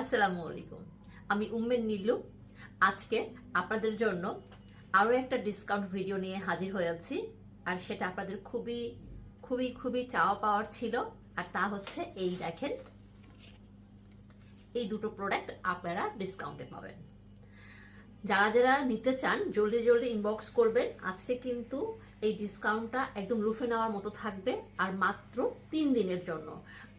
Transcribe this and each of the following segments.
আসসালামু আলাইকুম। আমি উম্মেন নীলু। আজকে আপনাদের জন্য আরও একটা ডিসকাউন্ট ভিডিও নিয়ে হাজির হয়ে আছি। আর সেটা আপনাদের খুবই খুবই খুবই চাওয়া পাওয়ার ছিল। আর তা হচ্ছে এই দেখেন, এই দুটো প্রোডাক্ট আপনারা ডিসকাউন্টে পাবেন। যারা যারা নিতে চান, জলদি জলদি ইনবক্স করবেন। আজকে কিন্তু এই ডিসকাউন্টটা একদম লুফে নেওয়ার মতো থাকবে, আর মাত্র তিন দিনের জন্য।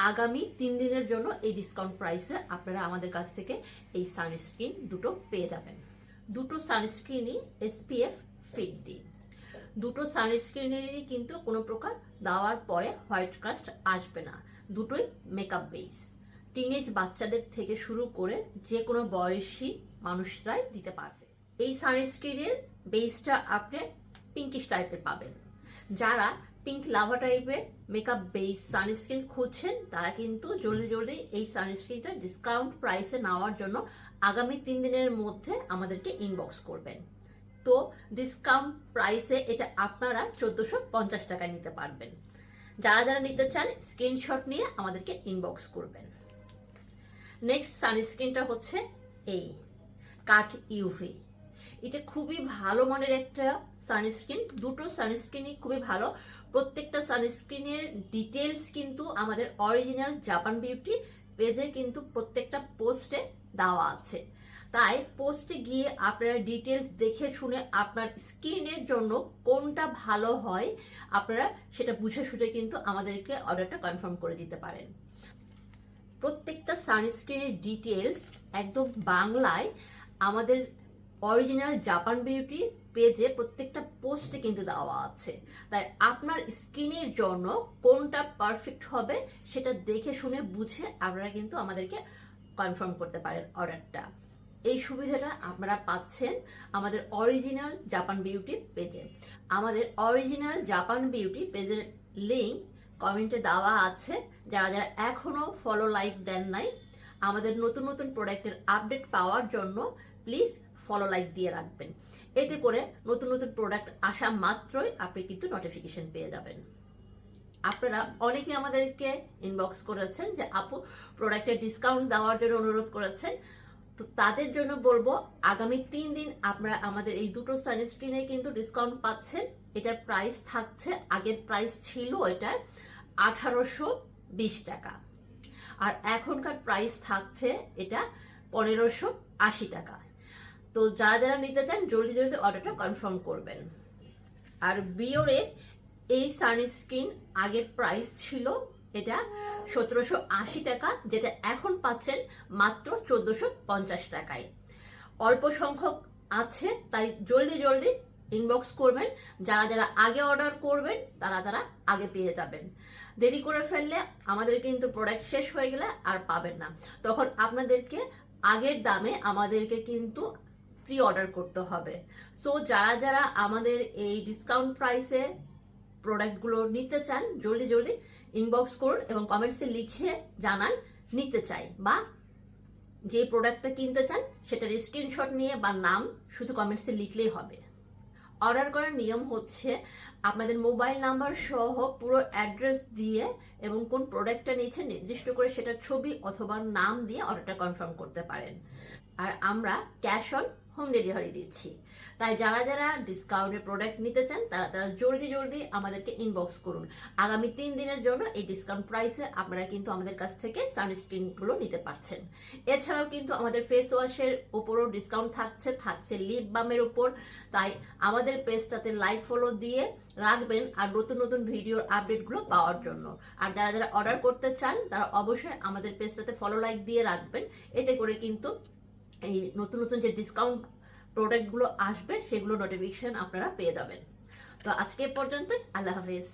আগামী তিন দিনের জন্য এই ডিসকাউন্ট প্রাইসে আপনারা আমাদের কাছ থেকে এই সানস্ক্রিন দুটো পেয়ে যাবেন। দুটো সানস্ক্রিনই এসপিএফ ফিফটি দুটো সানস্ক্রিনেরই কিন্তু কোনো প্রকার দেওয়ার পরে হোয়াইট কাস্ট আসবে না। দুটোই মেকআপ বেস টিনেজ বাচ্চাদের থেকে শুরু করে যে কোনো বয়সী মানুষরাই দিতে পারবে। এই সানস্ক্রিনের বেসটা আপনি পিঙ্কিশ টাইপের পাবেন। যারা পিঙ্ক লাভা টাইপের মেকআপ বেস সানস্ক্রিন খুঁজছেন, তারা কিন্তু জলদি জলদি এই সানস্ক্রিনটা ডিসকাউন্ট প্রাইসে নেওয়ার জন্য আগামী তিন দিনের মধ্যে আমাদেরকে ইনবক্স করবেন। তো ডিসকাউন্ট প্রাইসে এটা আপনারা চোদ্দোশো পঞ্চাশ টাকায় নিতে পারবেন। যারা যারা নিতে চান স্ক্রিনশট নিয়ে আমাদেরকে ইনবক্স করবেন। নেক্সট সানস্ক্রিনটা হচ্ছে এই, কাঠ ইউভি এটা খুবই ভালো মানের একটা সানস্ক্রিন দুটো সানস্ক্রিনই খুবই ভালো। প্রত্যেকটা সানস্ক্রিনের ডিটেলস কিন্তু আমাদের অরিজিনাল জাপান বিউটি পেজে কিন্তু প্রত্যেকটা পোস্টে দেওয়া আছে। তাই পোস্টে গিয়ে আপনারা ডিটেলস দেখে শুনে আপনার স্কিনের জন্য কোনটা ভালো হয়, আপনারা সেটা বুঝে শুনে কিন্তু আমাদেরকে অর্ডারটা কনফার্ম করে দিতে পারেন। প্রত্যেকটা সানস্ক্রিনের ডিটেলস একদম বাংলায় আমাদের অরিজিনাল জাপান বিউটি পেজে প্রত্যেকটা পোস্টে কিন্তু দেওয়া আছে। তাই আপনার স্কিনের জন্য কোনটা পারফেক্ট হবে সেটা দেখে শুনে বুঝে আপনারা কিন্তু আমাদেরকে কনফার্ম করতে পারেন অর্ডারটা এই সুবিধাটা আপনারা পাচ্ছেন আমাদের অরিজিনাল জাপান বিউটি পেজে আমাদের অরিজিনাল জাপান বিউটি পেজের লিঙ্ক কমেন্টে দেওয়া আছে, যারা যারা এখনও ফলো লাইক দেন নাই, আমাদের নতুন নতুন প্রোডাক্টের আপডেট পাওয়ার জন্য প্লিজ ফলো লাইক দিয়ে রাখবেন। এতে করে নতুন নতুন প্রোডাক্ট আসা মাত্রই আপনি কিন্তু নোটিফিকেশন পেয়ে যাবেন। আপনারা অনেকে আমাদেরকে ইনবক্স করেছেন যে, আপু প্রোডাক্টের ডিসকাউন্ট দেওয়ার জন্য অনুরোধ করেছেন। তো তাদের জন্য বলব, আগামী তিন দিন আপনারা আমাদের এই দুটো সানস্ক্রিনে কিন্তু ডিসকাউন্ট পাচ্ছেন। এটার প্রাইস থাকছে, আগের প্রাইস ছিল এটার আঠারোশো বিশ টাকা। আর এখনকার প্রাইস থাকছে এটা পনেরোশো আশি টাকা। তো যারা যারা নিতে চান, জলদি জলদি অর্ডারটা কনফার্ম করবেন। আর বিওরের এই সানস্ক্রিন আগের প্রাইস ছিল এটা সতেরোশো আশি টাকা, যেটা এখন পাচ্ছেন মাত্র চোদ্দোশো পঞ্চাশ টাকায়। অল্প সংখ্যক আছে, তাই জলদি জলদি ইনবক্স করবেন। যারা যারা আগে অর্ডার করবেন, তারা তারা আগে পেয়ে যাবেন। দেরি করে ফেললে আমাদের কিন্তু প্রোডাক্ট শেষ হয়ে গেলে আর পাবেন না। তখন আপনাদেরকে আগের দামে আমাদেরকে কিন্তু প্রি অর্ডার করতে হবে। সো যারা যারা আমাদের এই ডিসকাউন্ট প্রাইসে প্রোডাক্টগুলো নিতে চান, জলদি জলদি ইনবক্স করুন এবং কমেন্টসে লিখে জানান, নিতে চাই বা যে প্রোডাক্টটা কিনতে চান, সেটার স্ক্রিনশট নিয়ে বা নাম শুধু কমেন্টসে লিখলেই হবে। অর্ডার করার নিয়ম হচ্ছে আপনাদের মোবাইল নাম্বার সহ পুরো অ্যাড্রেস দিয়ে এবং কোন প্রোডাক্টটা নিয়েছেন নির্দিষ্ট করে সেটার ছবি অথবা নাম দিয়ে অর্ডারটা কনফার্ম করতে পারেন। আর আমরা ক্যাশ অন হোম ডেলিভারি দিচ্ছি। তাই যারা যারা ডিসকাউন্টের প্রোডাক্ট নিতে চান, তারা তারা জলদি জলদি আমাদেরকে ইনবক্স করুন। আগামী তিন দিনের জন্য এই ডিসকাউন্ট প্রাইসে আপনারা কিন্তু আমাদের কাছ থেকে সানস্ক্রিনগুলো নিতে পারছেন। এছাড়াও কিন্তু আমাদের ফেস ওয়াশের উপরও ডিসকাউন্ট থাকছে থাকছে লিপ বামের উপর। তাই আমাদের পেজটাতে লাইক ফলো দিয়ে রাখবেন আর নতুন নতুন ভিডিওর আপডেটগুলো পাওয়ার জন্য। আর যারা যারা অর্ডার করতে চান, তারা অবশ্যই আমাদের পেজটাতে ফলো লাইক দিয়ে রাখবেন। এতে করে কিন্তু এই নতুন নতুন যে ডিসকাউন্ট প্রোডাক্টগুলো আসবে, সেগুলো নোটিফিকেশান আপনারা পেয়ে যাবেন। তো আজকে পর্যন্ত আল্লাহ হাফেজ।